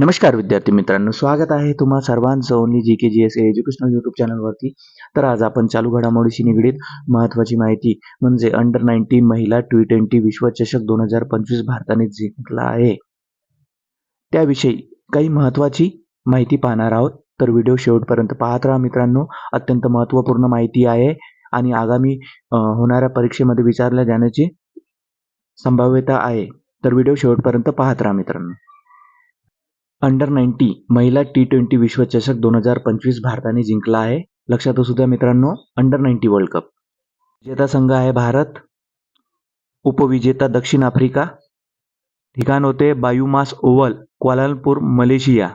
नमस्कार विद्यार्थी मित्रांनो स्वागत आहे तुम्हा सर्वांचं only G K G S educational YouTube चॅनलवरती तर आज आपण चालू घडामोडीशी निगडीत महत्त्वाची माहिती म्हणजे अंडर नाईन्टीन महिला टी ट्वेंटी विश्वचषक दोन हजार पंचवीस भारताने जिंकला आहे. त्याविषयी काही महत्त्वाची माहिती पाहणार आहोत. तर व्हिडिओ शेवटपर्यंत पाहत राहा मित्रांनो. अत्यंत महत्त्वपूर्ण माहिती आहे आणि आगामी होणाऱ्या परीक्षेमध्ये विचारल्या जाण्याची संभाव्यता आहे. तर व्हिडिओ शेवटपर्यंत पाहत राहा मित्रांनो. अंडर नाईन्टी महिला टी ट्वेंटी विश्वचषक दोन हजार पंचवीस भारताने जिंकला आहे. लक्षात असू द्या मित्रांनो अंडर नाईन्टी वर्ल्ड कप विजेता संघ आहे भारत. उपविजेता दक्षिण आफ्रिका. ठिकाण होते बायुमास ओव्हल क्वालालपूर मलेशिया.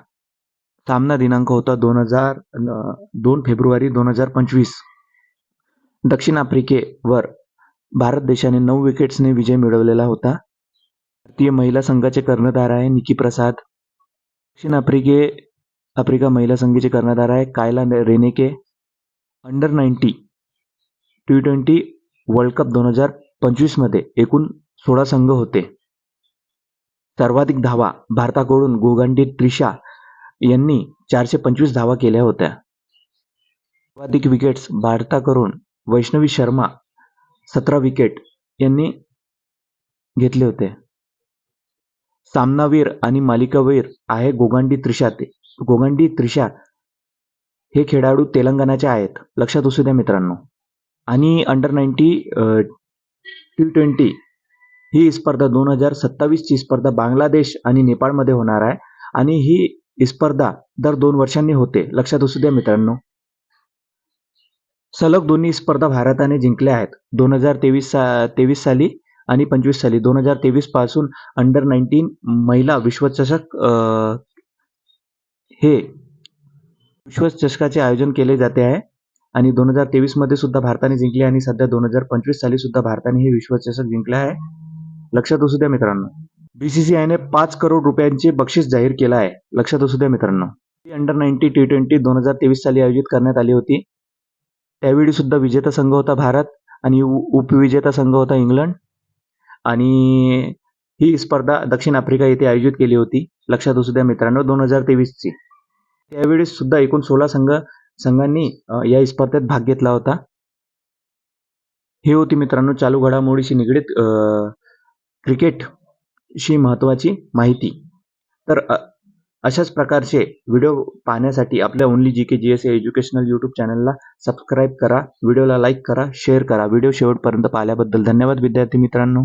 सामना दिनांक होता दोन हजार दोन फेब्रुवारी दोन हजार पंचवीस. दक्षिण आफ्रिकेवर भारत देशाने नऊ विकेट्सने विजय मिळवलेला होता. भारतीय महिला संघाचे कर्णधार आहे निकी प्रसाद. दक्षिण आफ्रिके आफ्रिका महिला संघाचे कर्णधार आहे Kayla Reineke under nineteen T twenty World Cup दोन हजार पंचवीसमध्ये एकूण सोळा संघ होते. सर्वाधिक धावा भारताकडून गोगंडी त्रिशा यांनी चारशे पंचवीस धावा केल्या होत्या. सर्वाधिक विकेट्स भारताकडून वैष्णवी शर्मा सतरा विकेट यांनी घेतले होते. सामनावीर आणि मालिकावीर आहे गोगांडी त्रिशा ते. गोगांडी त्रिशा हे खेळाडू तेलंगणाचे आहेत. लक्षात असू द्या मित्रांनो. आणि अंडर नाईन्टी टी ट्वेंटी ही स्पर्धा दोन हजार सत्तावीसची स्पर्धा बांगलादेश आणि नेपाळमध्ये होणार आहे. आणि ही स्पर्धा दर दोन वर्षांनी होते. लक्षात असू द्या मित्रांनो. सलग दोन्ही स्पर्धा भारताने जिंकल्या आहेत. दोन हजार तेवीस सा तेवीस साली आणि पंचवीस साली दोन हजार तेवीसपासून अंडर नाईन्टीन महिला विश्वचषक हे विश्वचषकाचे आयोजन केले जाते आहे. आणि दोन हजार तेवीसमध्ये सुद्धा भारताने जिंकले आणि सध्या दोन हजार पंचवीस साली सुद्धा भारताने हे विश्वचषक जिंकले आहे. लक्षात असू द्या मित्रांनो बीसीसीआयने पाच करोड रुपयांचे बक्षीस जाहीर केलं आहे. लक्षात असू द्या मित्रांनो ही अंडर नाईन्टी टी ट्वेंटी दोन हजार तेवीस साली आयोजित करण्यात आली होती. त्यावेळी सुद्धा विजेता संघ होता भारत आणि उपविजेता संघ होता इंग्लंड. आणि ही स्पर्धा दक्षिण आफ्रिका येथे आयोजित केली होती. लक्षात असू द्या मित्रांनो दोन हजार तेवीसची. त्यावेळी सुद्धा एकूण सोळा संघ संघांनी या स्पर्धेत भाग घेतला होता. हे होती मित्रांनो चालू घडामोडीशी निगडीत क्रिकेट क्रिकेटशी महत्त्वाची माहिती. तर अशाच प्रकारचे व्हिडिओ पाहण्यासाठी आपल्या only G K G S educational YouTube चॅनलला सबस्क्राईब करा व्हिडिओला लाईक करा शेअर करा. व्हिडिओ शेवटपर्यंत पाहिल्याबद्दल धन्यवाद विद्यार्थी मित्रांनो.